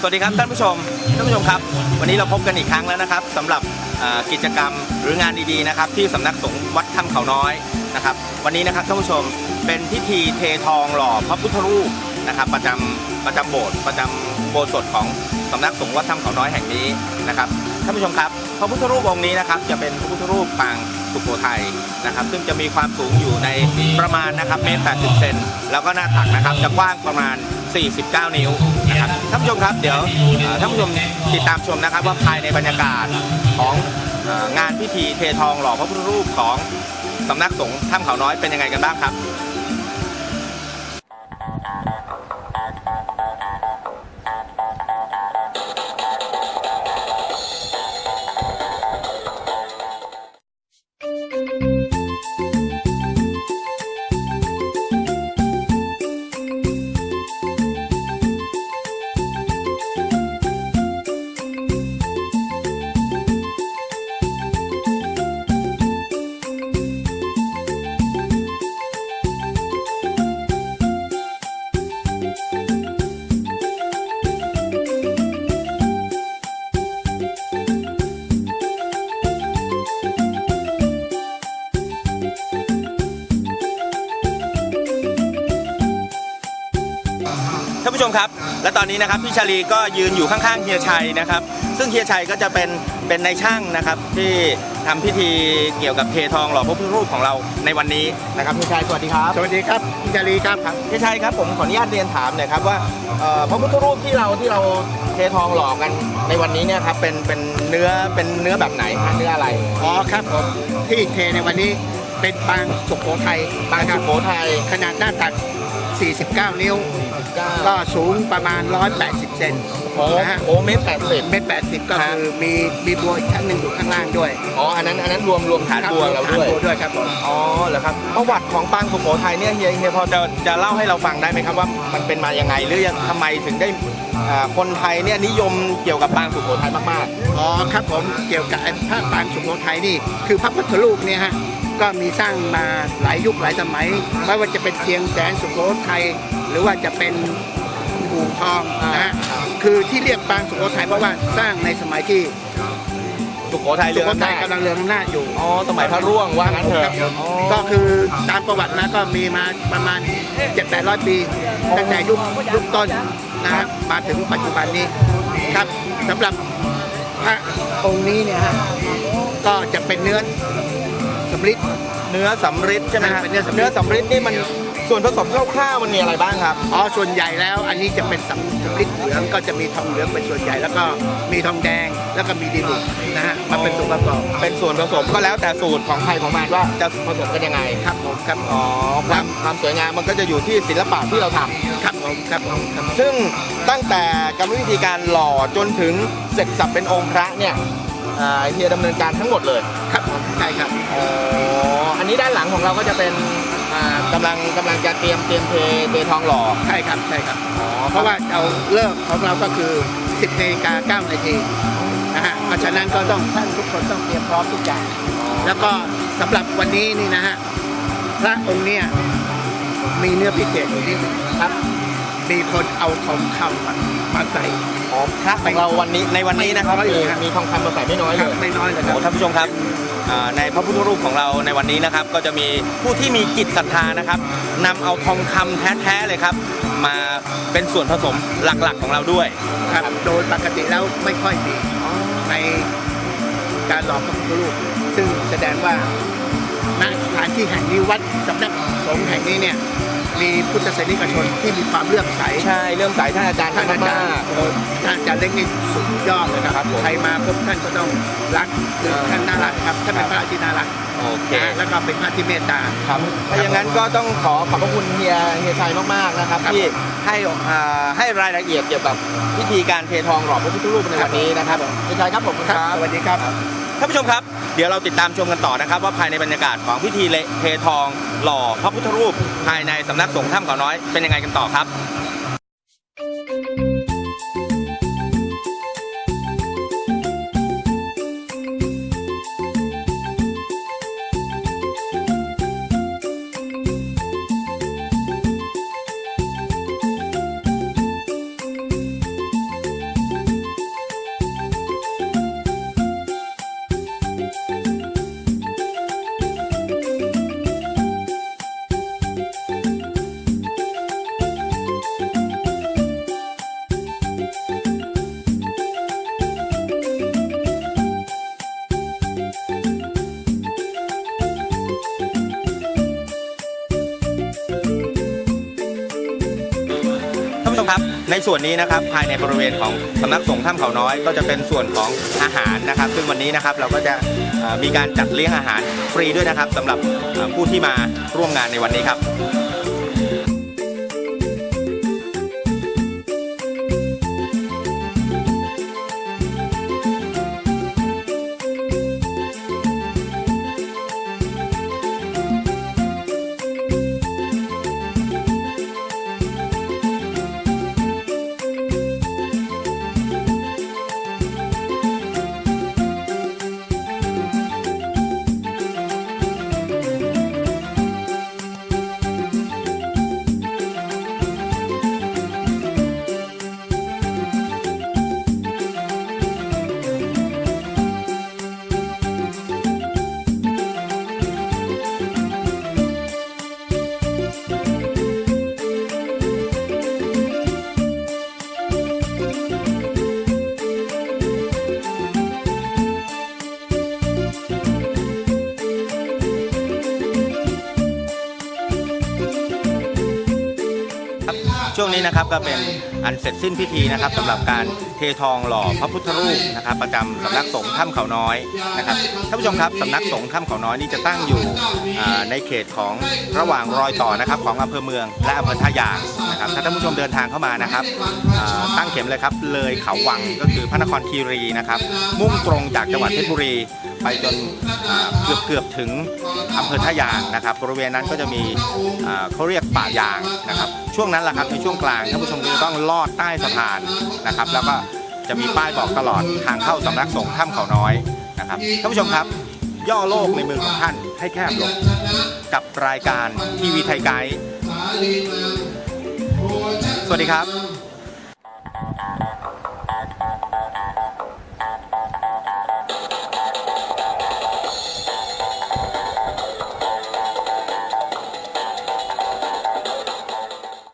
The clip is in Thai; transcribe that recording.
สวัสดีครับท่านผู้ชมท่านผู้ชมครับ วันนี้เราพบกันอีกครั้งแล้วนะครับสำหรับกิจกรรมหรืองานดีๆนะครับ ที่สำนักสงฆ์วัดถ้ำเขาน้อยนะครับ วันนี้นะครับท่านผู้ชมเป็นพิธีเททองหล่อพระพุทธรูปนะครับ ประจำประจำโบสถ์ประจำโบสถ์ของสำนักสงฆ์วัดถ้ำเขาน้อยแห่งนี้นะครับท่านผู้ชมครับพระพุทธรูปองค์นี้นะครับ จะเป็นพระพุทธรูปปาง สุโขทัยนะครับ ซึ่งจะมีความสูงอยู่ในประมาณนะครับเมตร 80 เซนแล้วก็หน้าตักนะครับจะกว้างประมาณ 49 นิ้วนะครับท่านผู้ชมครับเดี๋ยวท่านผู้ชมติดตามชมนะครับว่าภายในบรรยากาศของงานพิธีเททองหล่อพระพุทธรูปของสำนักสงฆ์ถ้ำเขาน้อยเป็นยังไงกันบ้างครับ และตอนนี้นะครับพี่ชาลีก็ยืนอยู่ข้างๆเฮียชัยนะครับ ซึ่งเฮียชัยก็จะเป็นเป็นในายช่างนะครับที่ทำพิธีเกี่ยวกับเททองหล่อพระพุทธรูปของเราในวันนี้นะครับเฮียชัยสวัสดีครับ สวัสดีครับพี่จารีครับครับเฮียชัยครับผมขออนุญาตเรียนถามหน่อยครับว่าเอ่อพระพุทธรูปที่เราที่เราเททองหล่อกันในวันนี้เนี่ยครับเป็นเป็นเนื้อเป็นเนื้อแบบไหนครับเนื้ออะไรอ๋อครับผมที่เทในวันนี้เป็นปางสุโขทัยปางนะครัสุบโขทัยขนาดหน้าตัก 49 นิ้ว ก็สูงประมาณ 180 เซนโอ้นะฮะโหเมตรแปดสิบ เมตร80 ก็คือมีมีบัวอีกชั้นหนึ่งอยู่ข้างล่างด้วยอ๋อ อันนั้น อันนั้นรวมรวมฐานบัวเราฐานด้วยบัวด้วยครับผมอ๋อ เหรอครับ ประวัติของปางสุโขทัยเนี่ยเฮียเฮียพอจะจะเล่าให้เราฟังได้ไหมครับว่ามันเป็นมายังไงหรือยังทำไมถึงได้อ่าคนไทยเนี่ยนิยมเกี่ยวกับปางสุโขทัยมาก อ๋อครับผมเกี่ยวกับไอ้พระปางสุโขทัยนี่ คือพระพุทธรูปเนี่ยฮะ ก็มีสร้างมาหลายยุคหลายสมัย ไม่ว่าจะเป็นเชียงแสนสุโขทัยหรือว่าจะเป็นหูทองนะฮะคือที่เรียกปางสุโขทัยเพราะว่าสร้างในสมัยที่ๆสุโขทัยสุเรือโขอำทันายจกำลังเรืองอำนาจอยู่อ๋อสมัยพระร่วงว่างั้นเถอะอ๋อก็คือตามประวัตินะก็มีมาประมาณ7 8 0 0 ปีตั้งแต่ยุคยุคต้นนะฮะมาถึงปัจจุบันนี้ครับสำหรับพระองค์นี้เนี่ยฮะก็จะเป็นเนื้อ สำริดเนื้อสำริดใช่ไหมฮะเป็นเนื้อสำริดเนื้อสำริดนี่มันส่วนผสมคร่าวๆมันมีอะไรบ้างครับ อ๋อส่วนใหญ่แล้วอันนี้จะเป็นสำสำริดเหลืองก็จะมีทองเหลืองเป็นส่วนใหญ่แล้วก็มีทองแดงแล้วก็มีดีบุกนะฮะมาเป็นส่วนประกอบเป็นส่วนผสมก็แล้วแต่สูตรของใครของมันว่าจะผสมกันยังไง ครับผมครับอ๋อความความสวยงามมันก็จะอยู่ที่ศิลปะที่เราทำครับผมครับผมครับซึ่งตั้งแต่กรรมวิธีการหล่อจนถึงเสร็จสับเป็นองค์พระเนี่ยอ่าเฮียดำเนินการทั้งหมดเลยครับผม ใช่ครับอ๋ออันนี้ด้านหลังของเราก็จะเป็นอ่ากำลังกำลังจะเตรียมเตรียมเทเททองหล่อใช่ครับใช่ครับ อ๋อเพราะว่าเราเลิกของเราก็คือ 10นาฬิกา9นาทีนะฮะเพราะฉะนั้นก็ต้องท่านทุกคนต้องเตรียมพร้อมทุกอย่าง แล้วก็สำหรับวันนี้นี่นะฮะพระองค์เนี่ยมีเนื้อพิเศษอยู่ที่ครับ มีคนเอาทองคำมามาใส่ อ๋อพระของเราวันนี้ในวันนี้นะครับไม่น้อยเลยครับ มีทองคำมาใส่ไม่น้อยคเลรับยไม่น้อยเลยครัโอ้บท่านผู้ชมครับอ่า ในพระพุทธรูปของเราในวันนี้นะครับ ก็จะมีผู้ที่มีจิตศรัทธานะครับนำเอาทองคำแท้ๆเลยครับ มาเป็นส่วนผสมหลักๆของเราด้วยครับโดยปกติแล้วไม่ค่อยมีในการหลอกพระพุทธรูปซึ่งแสดงว่าณสถานที่แห่งนี้วัดสำนักสงฆ์แห่งนี้เนี่ย มีพุทธศาสนิกชนที่มีความเลื่อมใส ใช่เรื่องสายท่านอาจารย์ท่านอาจารมากย์โอ้ท่านอาจารย์เล็กนี่สุดยอดเลยนะครับครับผมใครมาพบท่านก็ต้องรักคือท่านน่ารักครับท่านเป็นพระที่น่ารักโอเค นะแล้วก็เป็นพระที่เมตตา ครับถ้าอย่างนั้นก็ต้องขอขอบพระคุณเฮียเฮียชัยมากๆนะครับ ครับที่ให้อ่าให้รายละเอียดเกี่ยวกับพิธีการเททองหล่อพระพุทธรูปในวันนี้นะครับเฮียชัยครับผมครับ สวัสดีครับ ท่านผู้ชมครับ เดี๋ยวเราติดตามชมกันต่อนะครับ ว่าภายในบรรยากาศของพิธีเททอง หล่อพระพุทธรูป ภายในสำนักสงฆ์ถ้ำเขาน้อยเป็นยังไงกันต่อครับ นผู้ชมครับ ในส่วนนี้นะครับภายในบริเวณของสำนักสงฆ์ถ้ำเขาน้อย ก็จะเป็นส่วนของอาหารนะครับ ซึ่งวันนี้นะครับเราก็จะมีการจัดเลี้ยงอาหารฟรีด้วยนะครับสำหรับผู้ที่มาร่วมงานในวันนี้ครับ ช่วงนี้นะครับก็เป็นอันเสร็จสิ้นพิธีนะครับสำหรับการ เททองหล่อพระพุทธรูปนะครับ ประจำสำนักสงฆ์ถ้ำเขาน้อยนะครับท่านผู้ชมครับสำนักสงฆ์ถ้ำเขาน้อยนี่จะตั้งอยู่ในเขตของระหว่างรอยต่อนะครับ ของอำเภอเมืองและอำเภอท่ายางนะครับถ้าท่านผู้ชมเดินทางเข้ามานะครับตั้งเข็มเลยครับเลยเขาวังก็คือพระนครคีรีนะครับ มุ่งตรงจากจังหวัดเพชรบุรีไปจนเกือบเกือบถึงอำเภอท่ายางนะครับ บริเวณนั้นก็จะมีเขาเรียกป่ายางนะครับ ช่วงนั้นแหละครับในช่วงกลางท่านผู้ชมจะต้องลอดใต้สะพานนะครับ แล้วก็ จะมีป้ายบอกตลอดทางเข้าสำนักสงฆ์ถ้ำเขาน้อยนะครับท่านผู้ชมครับ ย่อโลกในมือของท่านให้แคบลงกับรายการทีวีไทยไกด์สวัสดีครับ